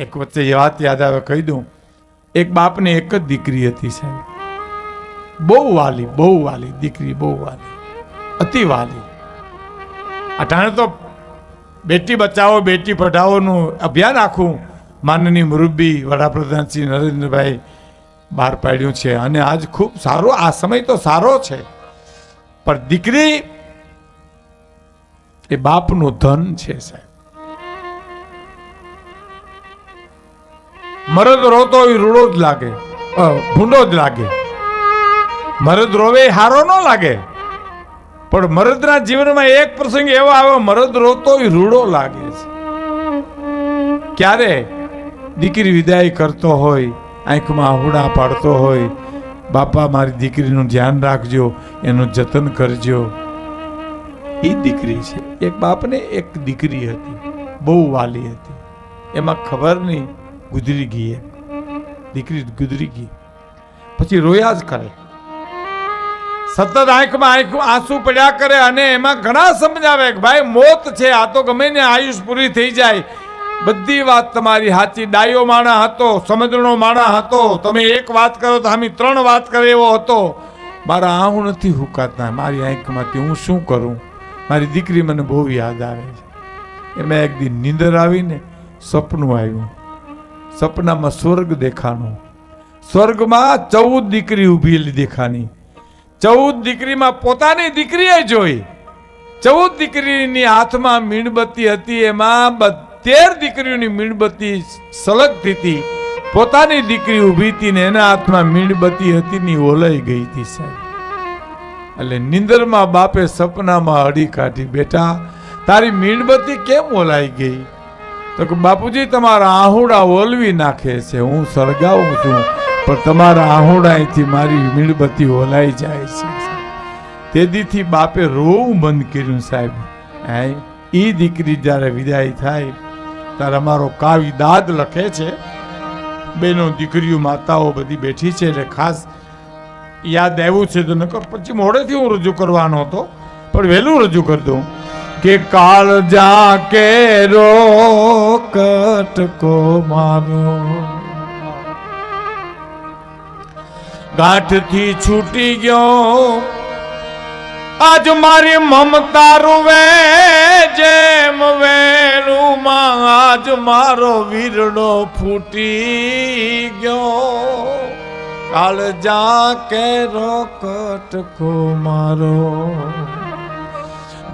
એક વચ્ચે વાત યાદ આવે, કહી દઉં, એક બાપને એક જ દીકરી હતી સાહેબ. બહુ વાલી બહુ વાલી દીકરી, બહુ વાલી, અતિ વાલી. અટાણે તો બેટી બચાવો, બેટી પઢાવોનું અભિયાન આખું માનનીય મુરબ્બી વડાપ્રધાન શ્રી નરેન્દ્રભાઈ બહાર પાડ્યું છે. અને આજ ખૂબ સારો, આ સમય તો સારો છે. પણ દીકરી એ બાપનું ધન છે સાહેબ. મરદ રોતો હોય રૂડો જ લાગે. ભૂંડો જ લાગે. મરદ રોવે એ હારો ન લાગે. પણ મરદના જીવનમાં એક પ્રસંગ એવો આવ્યો, મરદ રોતો હોય રૂડો લાગે છે. ક્યારે? દીકરી વિદાય કરતો હોય, આંખમાં આહુડા પાડતો હોય, બાપા મારી દીકરીનું ધ્યાન રાખજો, એનું જતન કરજો. એ દીકરી છે. એક બાપને એક દીકરી હતી, બહુ વાલી હતી. એમાં ખબર નહીં ગુજરી ગઈ એમ દીકરી ગુજરી ગઈ. પછી રોયા જ કરે. સતત આંખમાં આંખ આંસુ પડ્યા કરે અને એમાં ઘણા સમજાવે કે ભાઈ મોત છે, આ તો ગમે ને આયુષ પૂરી થઈ જાય. બધી વાત તમારી સાચી. ડાયો માણા હતો, સમજણો માણા હતો. તમે એક વાત કરો તો આમી ત્રણ વાત કરે એવો હતો. મારા આહું નથી હુકાતા. મારી આંખમાંથી હું શું કરું? મારી દીકરી મને બહુ યાદ આવે છે. એમાં એક દિન નીંદર આવીને સપનું આવ્યું. સપનામાં સ્વર્ગ દેખાણો. સ્વર્ગમાં ચૌદ દીકરી ઊભી દેખાની ચૌદ દીકરીમાં પોતાની દીકરીએ જોઈ. ચૌદ દીકરીની હાથમાં મીણબત્તી હતી, એમાં તેર દીકરીઓની મીણબત્તી સલગતી હતી પોતાની દીકરી ઊભી હતી ને એના હાથમાં મીણબત્તી હતી ની ઓલાઈ ગઈ હતી સાહેબ. એટલે નિંદરમાં બાપે સપનામાં અડી કાઢી બેટા તારી મીણબત્તી કેમ ઓલાઈ ગઈ? તો કે બાપુજી, તમારા આહુડા ઓલવી નાખે છે. હું સળગાવું છું. પણ તમારા આહુડાથી મારી મીણબત્તી ઓલાઈ જાય છે. તેદીથી બાપે રોવું બંધ કર્યું સાહેબ. હે એ દીકરી જ્યારે વિદાય થાય, ત્યારે અમારો કાવી દાદ લખે છે. બેનો દીકરીઓ, માતાઓ બધી બેઠી છે એટલે ખાસ યાદ આવ્યું છે તો નકર પછી મોડેથી હું રજૂ કરવાનો હતો. પણ વહેલું રજૂ કરી દઉં કે કાળ જા કે રો કટકો મારો ગાંઠથી છૂટી ગયો. આજ મારી મમતા રૂવે, જેમ વેલું માં આજ મારો વીરડો ફૂટી ગયો. કાલ જા કે રોકટકો મારો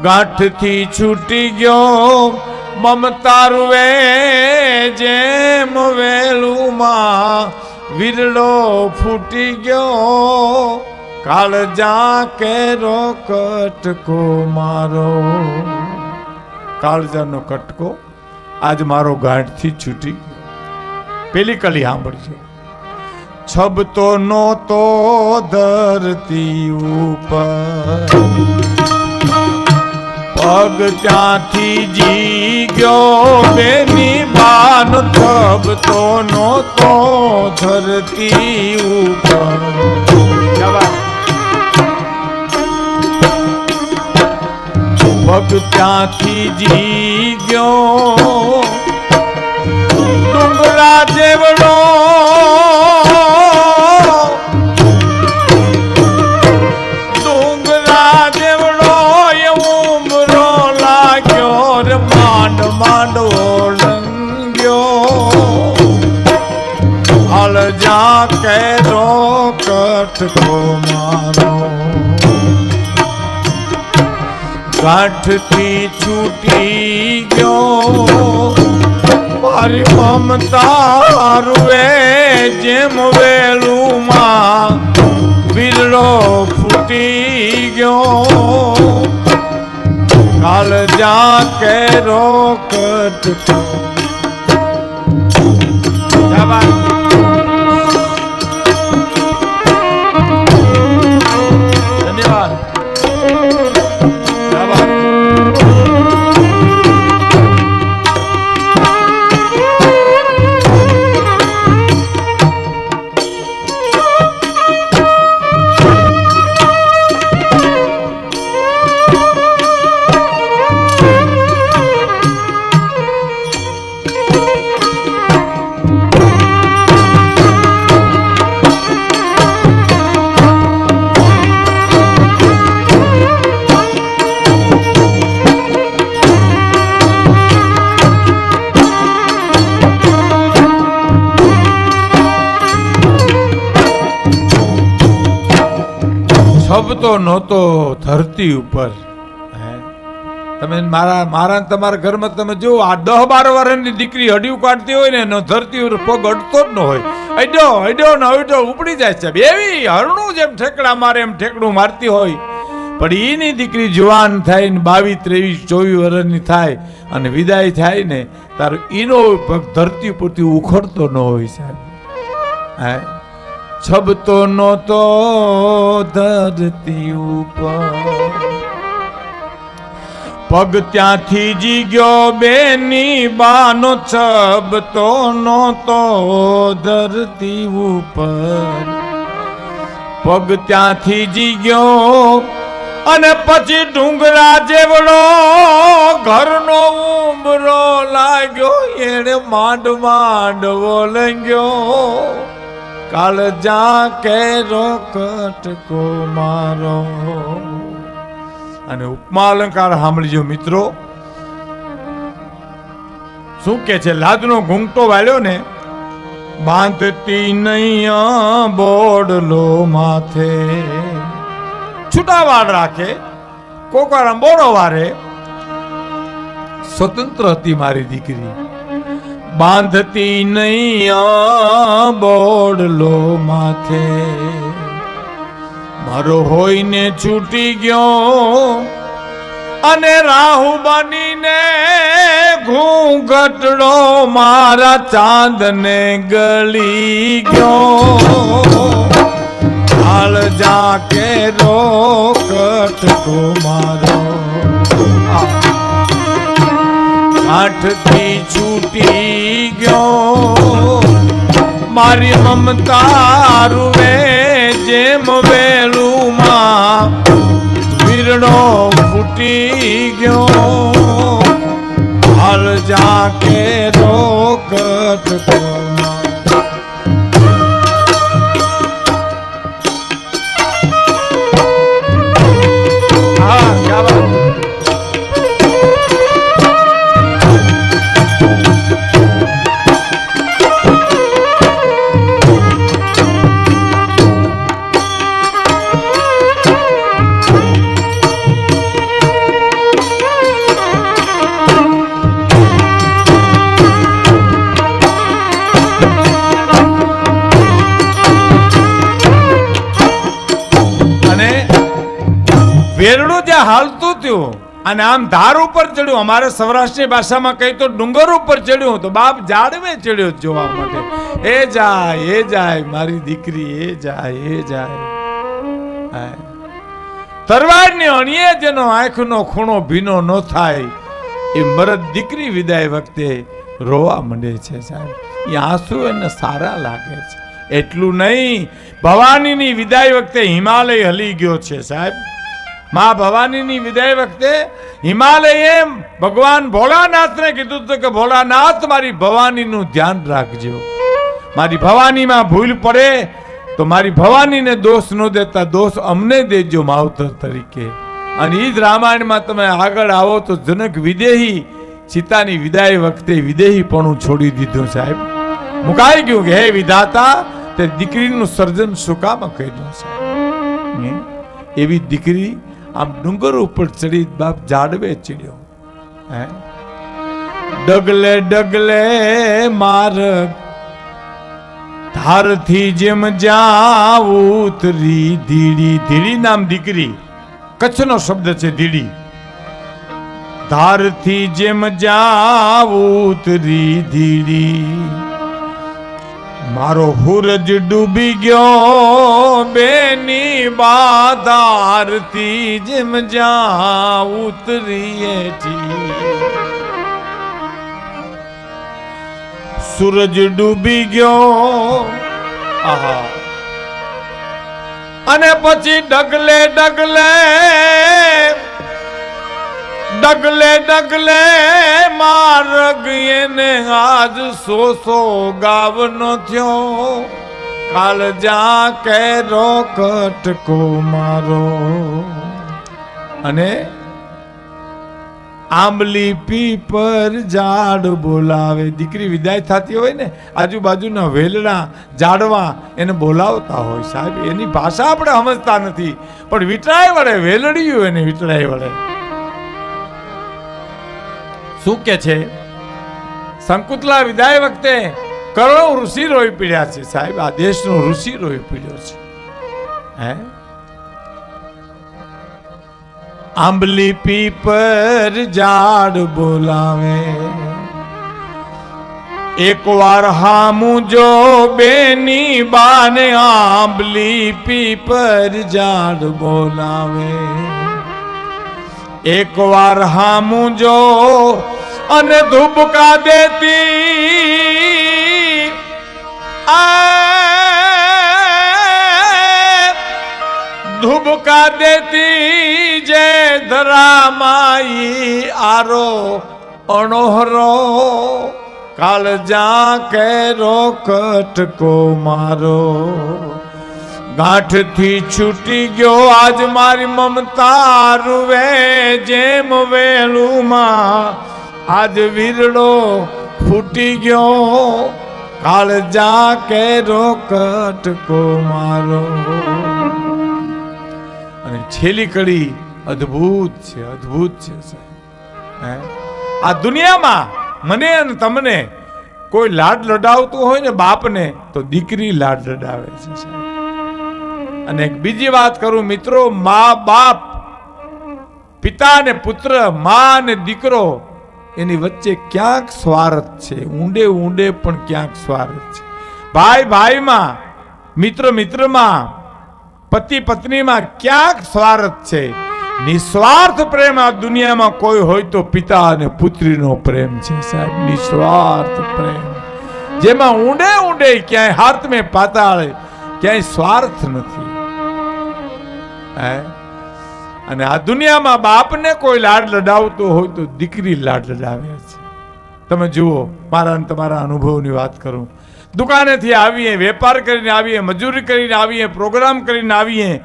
ગાંઠથી છૂટી ગયો. મમતા રૂવે જેમ વેલું માં વીરડો ફૂટી ગયો કાળજા કેરો કટકો મારો. કાળજાનો કટકો આજ મારો ગાંઠથી છૂટી પેલી કલી સાંભળજો. છબતો નહોતો ધરતી ઉપર. પગ ત્યાંથી જી ગયો, બેની બાન થબતો નહોતો ધરતી ઉપર. પગ ત્યાંથી જી ગયો, ડુંગરા જેવડો હાલ જા કે મારો ગાંઠથી છૂટી ગયો. મારી મમતા રૂવે જેમ વેલું માં બિરડો ફૂટી ગયો. કાલ જા કેરો કઠકો ધન્યવાદ છબતો નહોતો ધરતી ઉપર. તમે મારા મારા તમારા ઘરમાં તમે જુઓ આ દહ બાર વર્ષની દીકરી હડિયું કાઢતી હોય ને, એનો ધરતી ઉપર પગ અડતો જ ન હોય. અડ્યો અડ્યો ને અડ્યો, ઉપડી જાય છે એવી હરણું જેમ ઠેકડા મારે એમ ઠેકડું મારતી હોય. પણ એની દીકરી જુવાન થાય ને, બાવીસ, ત્રેવીસ, ચોવીસ વર્ષની થાય અને વિદાય થાય ને, તારો એનો પગ ધરતી ઉપરથી ઉખડતો ન હોય સાહેબ. હે? છબતો નહોતો ધરતી ઉપર. પગ ત્યાંથી જી ગયો બેની બાનો છબતો નહોતો ધરતી ઉપર. પગ ત્યાંથી જી ગયો અને પછી ડુંગરા જેવડો ઘરનો ઉમરો લાગ્યો. એને માંડ માંડ ઓલંગ્યો કાળ જા કેરો કટકો મારો. અને ઉપમા અલંકાર સાંભળજો મિત્રો. શું કે છે? લાદનો ઘૂંઘટો વાલ્યો ને, બાંધતી નૈયા બોડલો માથે. છૂટા વાળ રાખે કોકારામ બોડો વારે. સ્વતંત્ર હતી મારી દીકરી. બાંધતી નૈયા બોડલો માથે. મારો હોઈને છૂટી ગયો અને રાહુ બનીને ઘૂંઘટડો મારા ચાંદને ગળી ગયો. હાલ જા કે રોકટકો મારો. આઠથી છૂટી ગયો. મારી મમતા રૂવે જેમ વેલુમાં વીરણો ફૂટી ગયો. હાલ જા કે રોકટ અને આમ ધાર ઉપર ચડ્યું. અમારે સૌરાષ્ટ્રની ભાષામાં કહી તો ડુંગર ઉપર ચડ્યું તો બાપ જાડવે ચડ્યો જોવા માટે. એ જાય એ જાય, મારી દીકરી, એ જાય એ જાય. તરવારની અણીએ જેનો આંખનો ખૂણો ભીનો ન થાય, એ મરદ દીકરી વિદાય વખતે રોવા માંડે છે સાહેબ. એ આંસુ એને સારા લાગે છે. એટલું નહીં, ભવાનીની વિદાય વખતે હિમાલય હલી ગયો છે સાહેબ. માં ભવાનીની વિદાય વખતે હિમાલયે ભગવાન ભોળાનાથને કીધું હતું કે, ભોળાનાથ, મારી ભવાનીનું ધ્યાન રાખજો. મારી ભવાનીમાં ભૂલ પડે તો મારી ભવાનીને દોષ ન દેતા, દોષ અમને દેજો માવતર તરીકે. અને એ જ રામાયણમાં તમે આગળ આવો તો જનક વિદેહી સીતાની વિદાય વખતે વિદેહીપણું છોડી દીધું સાહેબ. મુકાઈ ગયું કે, હે વિધાતા, તે દીકરીનું સર્જન શું કામ કર્યું સાહેબ એવી દીકરી આમ ડુંગર ઉપર ચડી બાપ જાડવે ચડ્યો. હે? ડગલે ડગલે માર ધારથી જેમ જાવ ઉતરી ધીડી ધીડી નામ દીકરી. કચ્છનો શબ્દ છે ધીડી. ધારથી જેમ જાવ ઉતરી ધીડી. મારો હુરજ ડૂબી ગયો, બેની બાધારતી જેમ જ્યાં ઉતરીએ સૂરજ ડૂબી ગયો, આહા. અને પછી ડગલે ડગલે ડગલે ડગલે માર્ગ એને આજ સો સો ગાવનો થયો. કાલ જા કેરો કટકો મારો. અને આંબલી પીપર ઝાડ બોલાવે. દીકરી વિદાય થતી હોય ને, આજુબાજુના વેલણા ઝાડવા એને બોલાવતા હોય. સાહેબ, એની ભાષા આપણે સમજતા નથી. પણ વિટળાય વળે વેલડિયું એને વિટળાય વળે. શું કે છે? સંકુતલા વિદાય વખતે કરોડો ઋષિ રોઈ પીડ્યા છે સાહેબ. આ દેશનો ઋષિ રોઈ પીડ્યો છે. હે? આંબલી પીપર ઝાડ બોલાવે. એક વાર હામું જો બેની બાને આંબલી પીપર ઝાડ બોલાવે. એક વાર હામું જો અને ધૂપકા દેતી ધૂપકા દેતી જે ધરામાઈ આરો અણોહરો. કાલ જા કેરો કટકો મારો. ગાંઠથી છૂટી ગયો આજ મારી મમતા રૂવે જેમ વેલુમાં આજ વીરડો ફૂટી ગયો. કાળ જા કેરો કટકો મારો. અને છેલ્લી કડી અદ્ભુત છે અદ્ભુત છે, સાહેબ? આ દુનિયામાં મને અને તમને કોઈ લાડ લડાવતું હોય ને બાપને તો દીકરી લાડ લડાવે છે, સાહેબ. અને એક બીજી વાત કરું, મિત્રો, મા બાપ, પિતા ને પુત્ર, મા ને દીકરો એની વચ્ચે ક્યાંક સ્વાર્થ છે, ઊંડે ઊંડે પણ ક્યાંક સ્વાર્થ છે. ભાઈ, ભાઈમાં, મિત્ર, મિત્રમાં, પતિ, પત્નીમાં ક્યાંક સ્વાર્થ છે. નિસ્વાર્થ પ્રેમ આ દુનિયામાં કોઈ હોય તો પિતા અને પુત્રીનો પ્રેમ છે સાહેબ. નિસ્વાર્થ પ્રેમ. જેમાં ઊંડે ઊંડે ક્યાંય હાથ મેં પાતાળે, ક્યાંય સ્વાર્થ નથી. હે? અને આ દુનિયામાં બાપને કોઈ લાડ લડાવતો હોય તો દીકરી લાડ લડાવે છે. તમે જુઓ, મારા તમારા અનુભવની વાત કરું. દુકાનેથી આવીએ, વેપાર કરીને આવીએ, મજૂરી કરીને આવીએ, પ્રોગ્રામ કરીને આવીએ.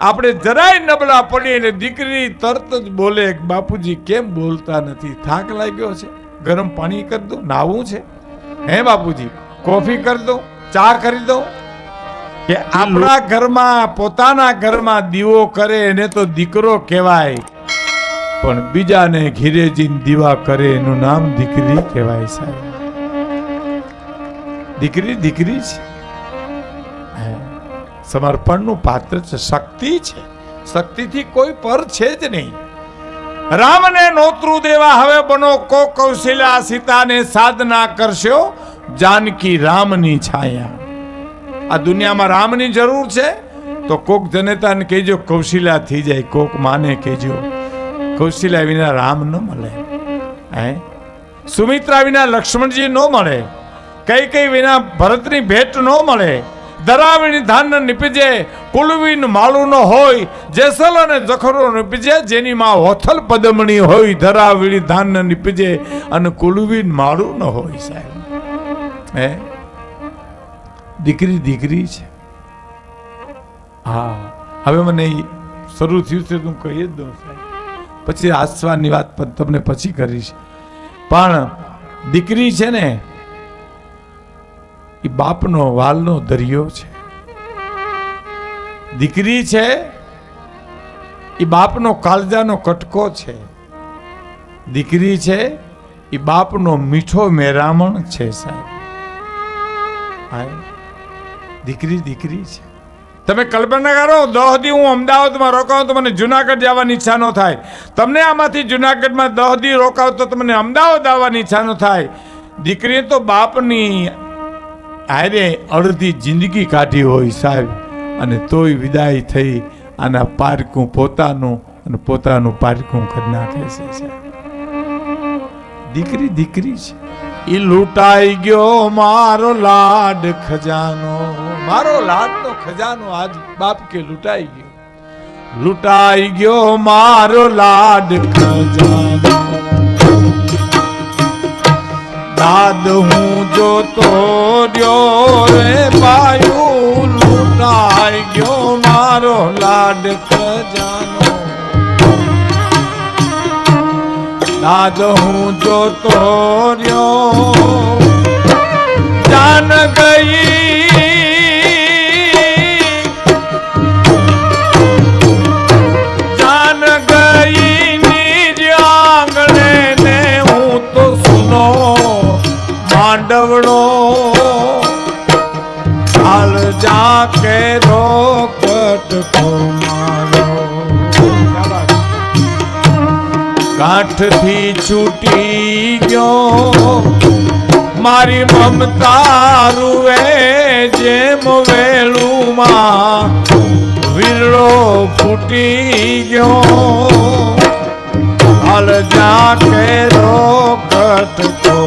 આપણે જરાય નબળા પડીએ એટલે દીકરી તરત જ બોલે બાપુજી, કેમ બોલતા નથી? થાક લાગ્યો છે. ગરમ પાણી કરી દો નાવું છે. હે બાપુજી, કોફી કરી દો, ચા કરી દો કે આપણા ઘરમાં પોતાના ઘરમાં દીવો કરે એને તો દીકરો કહેવાય. પણ બીજાને ઘીરે જીન દીવા કરે એનું નામ દીકરી કહેવાય સાહેબ. દીકરી દીકરી છે. સમર્પણનું પાત્ર છે શક્તિ છે. શક્તિથી કોઈ પર છે જ નહીં. રામને નોતરું દેવા હવે બનો કો કૌશલ્યા સીતાને સાધના કરશો. જાનકી રામની છાયા. આ દુનિયામાં રામની જરૂર છે? તો કોક જનેતાને કહેજો, કૌશિલા થઈ જાય. કોક માને કહેજો, કૌશિલા વિના રામ ન મળે. હે? સુમિત્રા વિના લક્ષ્મણજી ન મળે. કઈ કઈ વિના ભરતની ભેટ ન મળે. ધરાવીની ધાન નીપજે કુલવીન માળું ન હોય. જેસલ અને જખરો નીપજે, જેની માં હોથલ પદમણી હોય. ધરાવીની ધાન નીપજે અને કુલવીન માળું ન હોય સાહેબ. હે? દીકરી દીકરી છે. હા, હવે મને શરૂ થયું છે તો કહી જ દઉં સાહેબ. પછી આસવાની વાત પણ તમને પછી કરીશ. પણ દીકરી છે ને એ બાપનો વાલનો દરિયો છે. દીકરી છે એ બાપનો કાળજાનો કટકો છે. દીકરી છે એ બાપનો મીઠો મેરામણ છે સાહેબ. હા દીકરી દીકરી છે. તમે કલ્પના કરો દહ દી હું અમદાવાદમાં રોકાઉં તો મને જુનાગઢ જવાની ઈચ્છા ન થાય. તમને આમાંથી જુનાગઢમાં દહ દી રોકાવ તો તમને અમદાવાદ આવવાની ઈચ્છા ન થાય. દીકરીએ તો બાપની આરે અડધી જિંદગી કાઢી હોય સાહેબ, અને તોય વિદાય થઈ આના પારકું પોતાનું અને પોતાનું પારકું કરી નાખે છે સાહેબ. દીકરી દીકરી છે. એ લૂંટાઈ ગયો મારો લાડ ખજાનો. મારો લાડનો ખજાનો આજ બાપ કે લૂંટાઈ ગયો. લૂંટાઈ ગયો મારો લાડ ખજાનો. દાદ હું જોતો રહ્યો રે પાયું, લૂંટાઈ ગયો મારો લાડ ખજાનો. દાદ હું જોતો રહ્યો, જાન ગઈ માંડવડો હાલ જા કે રોકટ કો મારો ગાંઠથી છૂટી ગયો. મારી મમતા રૂવે જેમ વેલુમાં વીરડો ફૂટી ગયો. હાલ જા કે રોકટ કો